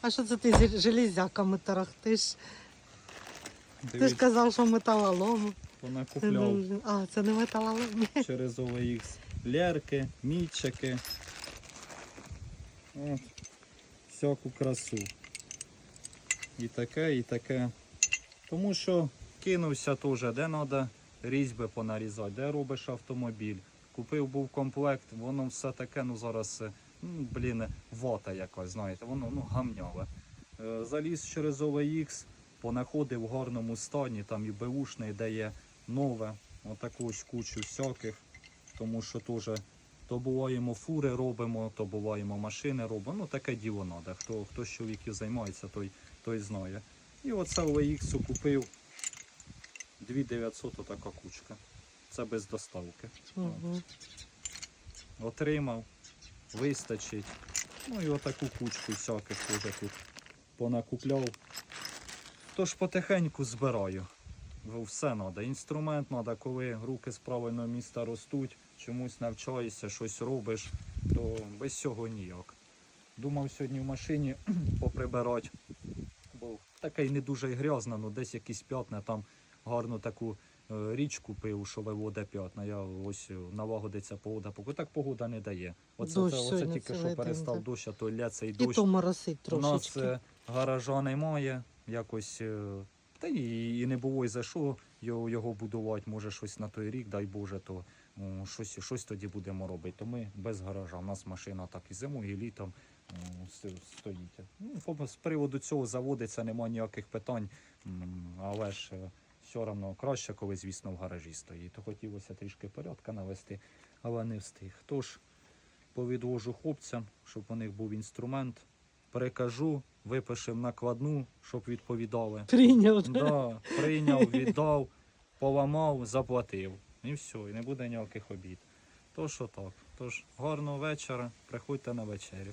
А що це ти железяками тарахтиш? Ти ж Дивіться, казав, що металолом. Це не понакупляв А, це не металолом. через OLX лярки, мітчики. От. Всяку красу. І таке, і таке. Тому що кинувся теж, де треба різьби понарізати, де робиш автомобіль. Купив був комплект, воно все таке, ну зараз, е, блін, вата якась, знаєте, воно ну, гамняве. Заліз через OLX, понаходив в гарному стані, там і беушний, де є нове, отаку ось кучу всяких, тому що теж то буваємо фури робимо, то буваємо машини робимо. Ну таке діло треба. Хто, хто з чоловіків займається, той, той знає. І оце OLX купив 2900 отака кучка. Це без доставки. Мгм. Отримав, вистачить. Ну і отаку кучку всяких теж тут понакупляв. Тож потихеньку збираю. Все треба. Інструмент треба, коли руки з правильного міста ростуть, чомусь навчаєшся, щось робиш, то без цього ніяк. Думав сьогодні в машині поприбирати, бо таке й не дуже й грязно, ну десь якісь п'ятна, там гарну таку річ купив, що виводить п'ятна. Я ось е, налагодиться погода, поки так погода не дає. Оце, Дощ це, оце тільки що перестав так. дощ, а то ля цей І дощ. то моросить У нас е, гаража немає, якось. е, Та і, і не було і за що його, його будувати. Може щось на той рік, дай Боже, то о, щось, щось тоді будемо робити. То ми без гаража. У нас машина так і зимою, і літом о, стоїть. Ну, з приводу цього заводиться, немає ніяких питань. Але ж е, все одно краще, коли, звісно, в гаражі стоїть. То хотілося трішки порядка навести, але не встиг. Тож повідвожу хлопцям, щоб у них був інструмент. Перекажу, випишемо накладну, щоб відповідали. Прийняв. да? Да, прийняв, віддав, поламав, заплатив. І все, і не буде ніяких обід. То що так. Тож гарного вечора, приходьте на вечерю.